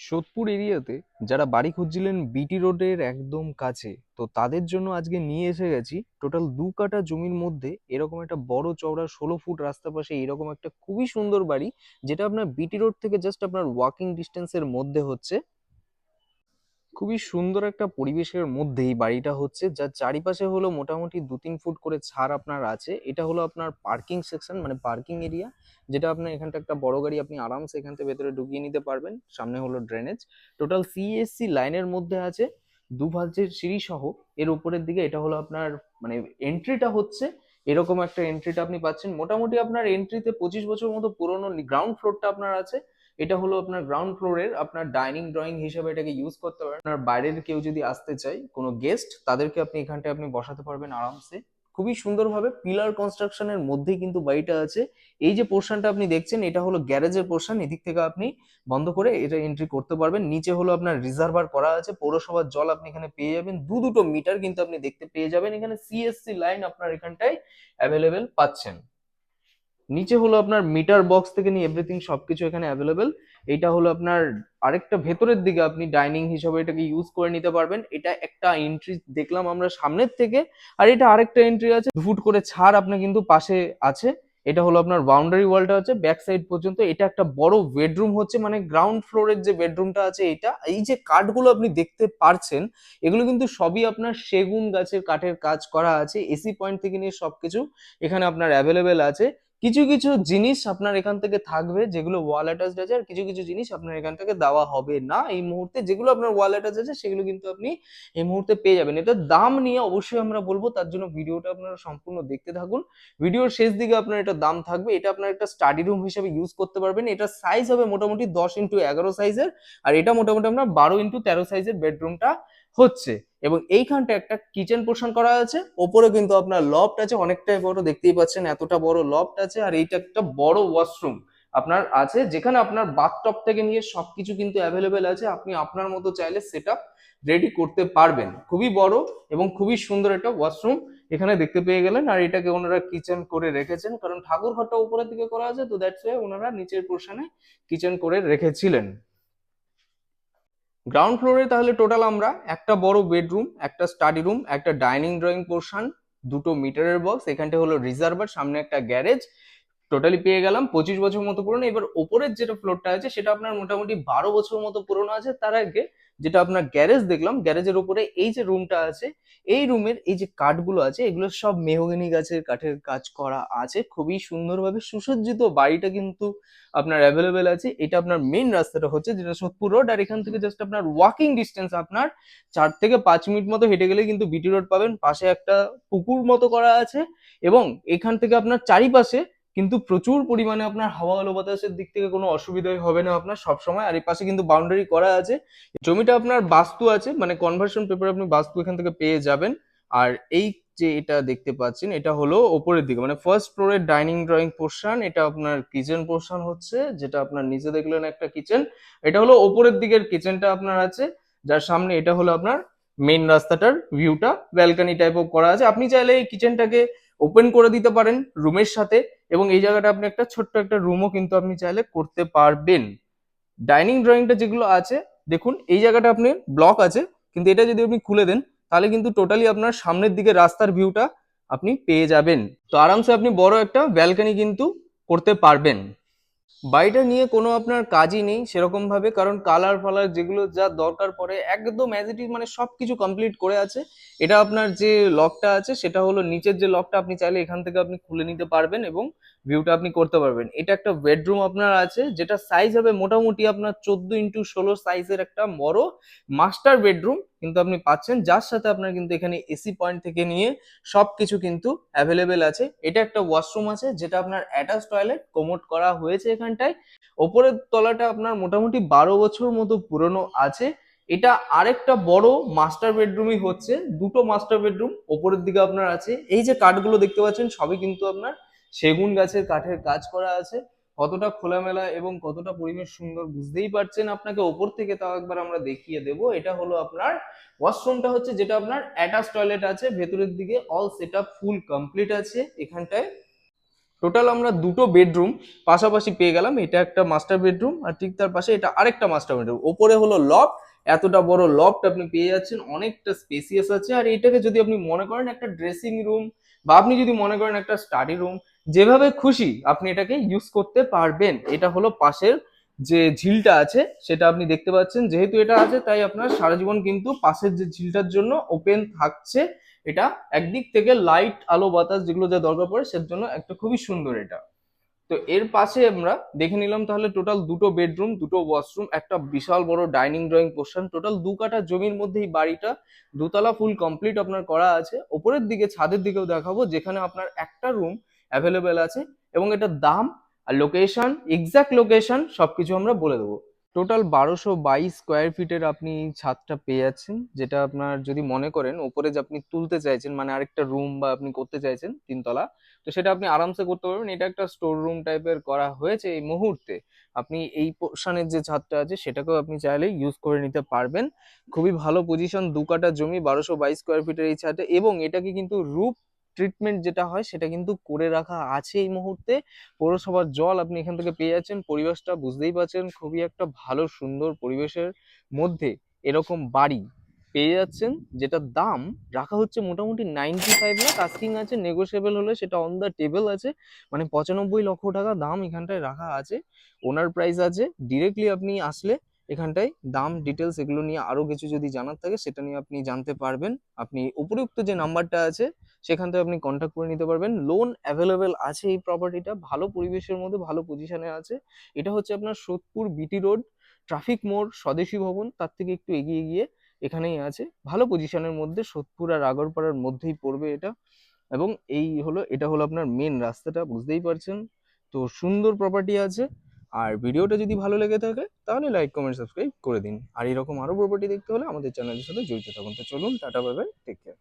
সোদপুর এরিয়াতে যারা বাড়ি খুঁজছিলেন বিটি রোডের একদম কাছে, তো তাদের জন্য আজকে নিয়ে এসে গেছি। টোটাল দু কাটা জমির মধ্যে এরকম একটা বড় চওড়া ষোলো ফুট রাস্তা পাশে এরকম একটা খুবই সুন্দর বাড়ি, যেটা আপনার বিটি রোড থেকে জাস্ট আপনার ওয়াকিং ডিস্টেন্সের মধ্যে হচ্ছে। খুবই সুন্দর একটা পরিবেশের মধ্যে এই বাড়িটা হচ্ছে, যার চারিপাশে হলো মোটামুটি দু তিন ফুট করে ছাড় আপনার আছে। এটা হলো আপনার পার্কিং সেকশন মানে পার্কিং এরিয়া যেটা আপনার এখানটা একটা বড় গাড়ি আপনি আরামসে এখান থেকে ভেতরে ঢুকিয়ে নিতে পারবেন। সামনে হলো ড্রেনেজ টোটাল সিএসসি লাইনের মধ্যে আছে দু ভাঁজের সিঁড়ি সহ এর উপরের দিকে এটা হলো আপনার মানে এন্ট্রিটা হচ্ছে, এরকম একটা এন্ট্রিটা আপনি পাচ্ছেন। মোটামুটি আপনার এন্ট্রিতে পঁচিশ বছর মতো পুরনো গ্রাউন্ড ফ্লোরটা আপনার আছে। এটা হলো আপনার গ্রাউন্ড ফ্লোরের আপনার ডাইনিং ড্রয়িং হিসেবে এটাকে ইউজ করতে পারেন। আপনার বাইরের কেউ যদি আসতে চায়, কোনো গেস্ট তাদেরকে আপনি এখানটায় আপনি বসাতে পারবেন আরামসে। খুবই সুন্দরভাবে পিলার কনস্ট্রাকশনের মধ্যেই কিন্তু বাড়িটা আছে। এই যে পোর্শনটা আপনি দেখছেন, এটা হলো গ্যারেজের পোর্শন এদিক থেকে আপনি বন্ধ করে এটা এন্ট্রি করতে পারবেন। নিচে হলো আপনার রিজার্ভার করা আছে, পৌরসভার জল আপনি এখানে পেয়ে যাবেন। দু দুটো মিটার কিন্তু আপনি দেখতে পেয়ে যাবেন। এখানে সিএসসি লাইন আপনার এখানটায় অ্যাভেলেবেল পাচ্ছেন। নিচে হলো আপনার মিটার বক্স থেকে নিয়ে এভরিথিং সবকিছু এখানে অ্যাভেলেবেল এটা হলো আপনার আরেকটা ভেতরের দিকে আপনি ডাইনিং হিসাবে এটাকে ইউজ করে নিতে পারবেন। এটা একটা এন্ট্রি দেখলাম আমরা সামনের থেকে, আর এটা আরেকটা এন্ট্রি আছে। দু ফুট করে ছাড় আপনার কিন্তু পাশে আছে। এটা হলো আপনার বাউন্ডারি ওয়ালটা হচ্ছে ব্যাক সাইড পর্যন্ত। এটা একটা বড় বেডরুম হচ্ছে মানে গ্রাউন্ড ফ্লোরের যে বেডরুমটা আছে এটা, এই যে কাঠগুলো আপনি দেখতে পারছেন, এগুলো কিন্তু সবই আপনার সেগুন গাছের কাঠের কাজ করা আছে। এসি পয়েন্ট থেকে নিয়ে সবকিছু এখানে আপনার অ্যাভেলেবেল আছে। কিছু কিছু জিনিস আপনার এখান থেকে থাকবে যেগুলো ওয়াল অ্যাটাচড আছে আর কিছু কিছু জিনিস আপনার এখান থেকে দেওয়া হবে না। এই মুহূর্তে যেগুলো আপনার ওয়াল অ্যাটাচ আছে সেগুলো কিন্তু আপনি এই মুহূর্তে পেয়ে যাবেন। এটার দাম নিয়ে অবশ্যই আমরা বলব, তার জন্য ভিডিওটা আপনারা সম্পূর্ণ দেখতে থাকুন। ভিডিওর শেষ দিকে আপনার এটা দাম থাকবে। এটা আপনার একটা স্টাডি রুম হিসেবে ইউজ করতে পারবেন। এটা সাইজ হবে মোটামুটি দশ ইন্টু এগারো সাইজের আর এটা মোটামুটি আপনার বারো ইন্টু তেরো সাইজের বেডরুমটা হচ্ছে। এবং এইখানটা একটা কিচেন পোর্শন করা আছে। ওপরে কিন্তু আপনার লফট আছে। অনেকটাই বড়, দেখতেই পাচ্ছেন এতটা বড় লফট আছে। আর এইটা একটা বড় ওয়াশরুম আপনার আছে, যেখানে আপনার বাথটপ থেকে নিয়ে সবকিছু কিন্তু অ্যাভেলেবেল আছে। আপনি আপনার মতো চাইলে সেট রেডি করতে পারবেন। খুবই বড় এবং খুবই সুন্দর একটা ওয়াশরুম এখানে দেখতে পেয়ে গেলেন। আর এটাকে ওনারা কিচেন করে রেখেছেন। কারণ ঠাকুর ঘরটা উপরের দিকে করা আছে, তো দ্যাটস ওয়াই ওনারা নিচের পোর্শনে কিচেন করে রেখেছিলেন। গ্রাউন্ড ফ্লোরে তাহলে টোটাল আমরা একটা বড় বেডরুম একটা স্টাডি রুম একটা ডাইনিং ড্রয়িং পোর্শন দুটো মিটারের বক্স এখানটা হলো রিজার্ভার সামনে একটা গ্যারেজ টোটালি পেয়ে গেলাম, পঁচিশ বছর মতো পুরনো। এবার ওপরের যেটা ফ্লোরটা আছে, সেটা আপনার মোটামুটি বারো বছর মতো পুরনো আছে। তার আগে যেটা আপনার গ্যারেজ দেখলাম গ্যারেজের উপরে এই যে রুমটা আছে, এই রুমের এই যে কাঠগুলো আছে, এগুলো সব মেহগনি গাছের কাঠের কাজ করা আছে। খুবই সুন্দরভাবে সুসজ্জিত বাড়িটা কিন্তু আপনার অ্যাভেলেবেল আছে। এটা আপনার মেইন রাস্তাটা হচ্ছে যেটা সোদপুর রোড আর এখান থেকে জাস্ট আপনার ওয়াকিং ডিস্টেন্স আপনার চার থেকে পাঁচ মিনিট মতো হেঁটে গেলে কিন্তু বিটি রোড পাবেন। পাশে একটা পুকুর মতো করা আছে এবং এখান থেকে আপনার চারিপাশে কিন্তু প্রচুর পরিমাণে আপনার হাওয়া আলো বাতাসের দিক থেকে কোনো অসুবিধাই হবে না আপনার সবসময়। আর এই পাশে কিন্তু বাউন্ডারি করা আছে। জমিটা আপনার বাস্তু আছে মানে কনভার্সন পেপার আপনি বাস্তু এখান থেকে পেয়ে যাবেন। আর এই যে এটা দেখতে পাচ্ছেন, এটা হলো ওপরের দিকে। মানে ফার্স্ট ফ্লোরের ডাইনিং ড্রয়িং পোর্শন এটা আপনার কিচেন পোর্শন হচ্ছে, যেটা আপনার নিচে দেখলেন একটা কিচেন এটা হলো ওপরের দিকের কিচেনটা আপনার আছে, যার সামনে এটা হলো আপনার মেইন রাস্তাটার ভিউটা ব্যালকানি টাইপও করা আছে। আপনি চাইলে এই কিচেনটাকে ওপেন করে দিতে পারেন রুমের সাথে এবং এই জায়গাটা আপনি একটা ছোট্ট একটা রুমও কিন্তু আপনি চাইলে করতে পারবেন। ডাইনিং ড্রয়িংটা যেগুলো আছে, দেখুন, এই জায়গাটা আপনি ব্লক আছে, কিন্তু এটা যদি আপনি খুলে দেন, তাহলে কিন্তু টোটালি আপনার সামনের দিকে রাস্তার ভিউটা আপনি পেয়ে যাবেন। তো আরামসে আপনি বড় একটা ব্যালকানি কিন্তু করতে পারবেন। বাড়িটা নিয়ে কোনো আপনার কাজই নেই সেরকম ভাবে কারণ কালার ফালার যেগুলো যা দরকার পড়ে, একদম অ্যাজ ইট ইজ মানে সবকিছু কমপ্লিট করে আছে। এটা আপনার যে লকটা আছে, সেটা হলো নিচের যে লকটা আপনি চাইলে এখান থেকে আপনি খুলে নিতে পারবেন এবং ভিউটা আপনি করতে পারবেন। এটা একটা বেডরুম আপনার আছে, যেটা সাইজ হবে মোটামুটি আপনার চোদ্দ ইন্টু ষোলো সাইজের একটা বড় মাস্টার বেডরুম কিন্তু আপনি পাচ্ছেন। যার সাথে আপনার কিন্তু এখানে এসি পয়েন্ট থেকে নিয়ে সবকিছু কিন্তু অ্যাভেলেবেল আছে। এটা একটা ওয়াশরুম আছে, যেটা আপনার অ্যাটাচ টয়লেট কোমোট করা হয়েছে এখানটায়। ওপরের তলাটা আপনার মোটামুটি বারো বছর মতো পুরনো আছে। এটা আরেকটা বড় মাস্টার বেডরুমই হচ্ছে। দুটো মাস্টার বেডরুম ওপরের দিকে আপনার আছে। এই যে কাঠগুলো দেখতে পাচ্ছেন, সবই কিন্তু আপনার সেগুন গাছের কাঠের কাজ করা আছে। কতটা খোলামেলা এবং কতটা পরিবেশ সুন্দর বুঝতেই পারছেন আপনাকে। ওপর থেকে তাও একবার আমরা দেখিয়ে দেব। এটা হলো আপনার ওয়াশরুমটা হচ্ছে যেটা আপনার অ্যাটাচ টয়লেট আছে। ভেতরের দিকে অল সেট ফুল কমপ্লিট আছে এখানটায়। টোটাল আমরা দুটো বেডরুম পাশাপাশি পেয়ে গেলাম। এটা একটা মাস্টার বেডরুম আর ঠিক তার পাশে এটা আরেকটা মাস্টার বেডরুম ওপরে হলো লফট এতটা বড় লফট আপনি পেয়ে যাচ্ছেন। অনেকটা স্পেসিয়াস আছে। আর এটাকে যদি আপনি মনে করেন একটা ড্রেসিং রুম বা আপনি যদি মনে করেন একটা স্টাডি রুম যেভাবে খুশি আপনি এটাকে ইউজ করতে পারবেন, এটা হলো পাশের যে ঝিলটা আছে, সেটা আপনি দেখতে পাচ্ছেন। যেহেতু এটা আছে, তাই আপনার সারা জীবন কিন্তু পাশের যে ঝিলটার জন্য ওপেন থাকছে, এটা একদিক থেকে লাইট আলো, বাতাস যেগুলো যা দরকার পড়ে, সের জন্য একটা খুবই সুন্দর এটা। তো এর পাশে আমরা দেখে নিলাম তাহলে টোটাল দুটো বেডরুম দুটো ওয়াশরুম একটা বিশাল বড় ডাইনিং ড্রয়িং পোর্শন টোটাল দু কাঠা জমির মধ্যে এই বাড়িটা, দুতলা ফুল কমপ্লিট আপনার করা আছে। ওপরের দিকে, ছাদের দিকেও দেখাবো, যেখানে আপনার একটা রুম অ্যাভেলেবেল আছে এবং এটার দাম আর লোকেশন এক্সাক্ট লোকেশন সবকিছু আমরা বলে দেবো। টোটাল বারোশো বাইশ স্কোয়ার ফিটের আপনি ছাদটা পেয়ে যাচ্ছেন, যেটা আপনার যদি মনে করেন ওপরে যে আপনি তুলতে চাইছেন মানে আরেকটা রুম বা আপনি করতে চাইছেন, তিনতলা, তো সেটা আপনি আরামসে করতে পারবেন। এটা একটা স্টোর রুম টাইপের করা হয়েছে এই মুহূর্তে। আপনি এই পোর্শনের যে ছাদটা আছে, সেটাকেও আপনি চাইলে ইউজ করে নিতে পারবেন। খুবই ভালো পজিশন দু কাঠা জমি, বারোশো বাইশ স্কোয়ার ফিটের এই ছাদে এবং এটাকে কিন্তু রূপ ট্রিটমেন্ট যেটা হয় সেটা কিন্তু করে রাখা আছে এই মুহূর্তে। পৌরসভার জল আপনি এখান থেকে পেয়ে যাচ্ছেন। পরিবেশটা বুঝতেই পারছেন, খুবই একটা ভালো, সুন্দর পরিবেশের মধ্যে এরকম বাড়ি পেয়ে যাচ্ছেন যেটা দাম রাখা হচ্ছে মোটামুটি নাইনটি ফাইভ লাখ আস্কিং আছে নেগোসিয়েবল হলে সেটা অন দ্য টেবিল আছে। মানে পঁচানব্বই লক্ষ টাকা দাম এখানটায় রাখা আছে। ওনার প্রাইস আছে। ডিরেক্টলি আপনি আসলে এখানটায় দাম ডিটেলস এগুলো নিয়ে আরও কিছু যদি জানার থাকে, সেটা নিয়ে আপনি জানতে পারবেন। আপনি উপরুক্ত যে নাম্বারটা আছে সেখান থেকে আপনি কন্ট্যাক্ট করে নিতে পারবেন। লোন অ্যাভেলেবেল আছে এই প্রপার্টিটা ভালো পরিবেশের মধ্যে, ভালো পজিশনে আছে। এটা হচ্ছে আপনার সোদপুর বিটি রোড ট্রাফিক মোড়, স্বদেশী ভবন, তার থেকে একটু এগিয়ে গিয়ে এখানেই আছে। ভালো পজিশনের মধ্যে সোদপুর আর আগরপাড়ার মধ্যেই পড়বে এটা। এবং এই হলো, এটা হলো আপনার মেন রাস্তাটা, বুঝতেই পারছেন? তো সুন্দর প্রপার্টি আছে। আর ভিডিওটা যদি ভালো লেগে থাকে, তাহলে লাইক কমেন্ট সাবস্ক্রাইব করে দিন। আর এরকম আরও প্রপার্টি দেখতে হলে আমাদের চ্যানেলের সাথে জড়িত থাকুন। তো চলুন, tata bye bye take care